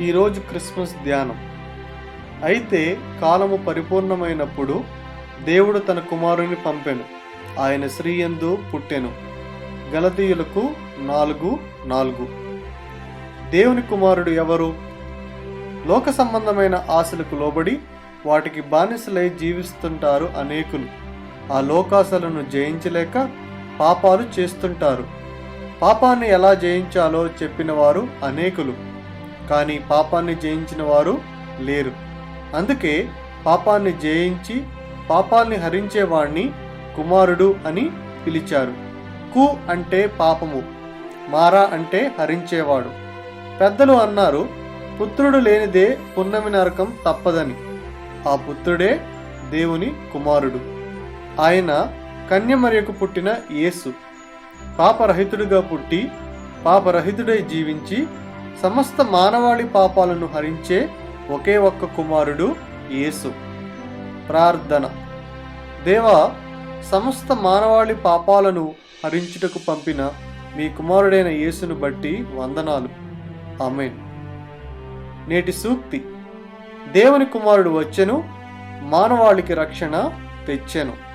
ఈరోజు క్రిస్మస్ ధ్యానం. అయితే కాలము పరిపూర్ణమైనప్పుడు దేవుడు తన కుమారుని పంపెను. ఆయన శ్రీయందు పుట్టెను. గలతీయులకు నాలుగు నాలుగు. దేవుని కుమారుడు ఎవరు? లోక సంబంధమైన ఆశలకు లోబడి వాటికి బానిసలై జీవిస్తుంటారు అనేకులు. ఆ లోకాశలను జయించలేక పాపాలు చేస్తుంటారు. పాపాన్ని ఎలా జయించాలో చెప్పిన వారు అనేకులు. కానీ పాపాన్ని జయించిన వారు లేరు. అందుకే పాపాన్ని జయించి పాపాల్ని హరించేవాణ్ణి కుమారుడు అని పిలిచారు. కు అంటే పాపము మారా అంటే హరించేవాడు. పెద్దలు అన్నారు పుత్రుడు లేనిదే పున్నమి నరకం తప్పదని. ఆ పుత్రుడే దేవుని కుమారుడు. ఆయన కన్యమరియకు పుట్టిన యేసు. పాపరహితుడిగా పుట్టి పాపరహితుడై జీవించి సమస్త మానవాళి పాపాలను హరించే ఒకే ఒక్క కుమారుడు యేసు. ప్రార్థన. దేవా సమస్త మానవాళి పాపాలను హరించుటకు పంపిన మీ కుమారుడైన యేసును బట్టి వందనాలు. ఆమెన్. నేటి సూక్తి. దేవుని కుమారుడు వచ్చెను మానవాళికి రక్షణ తెచ్చెను.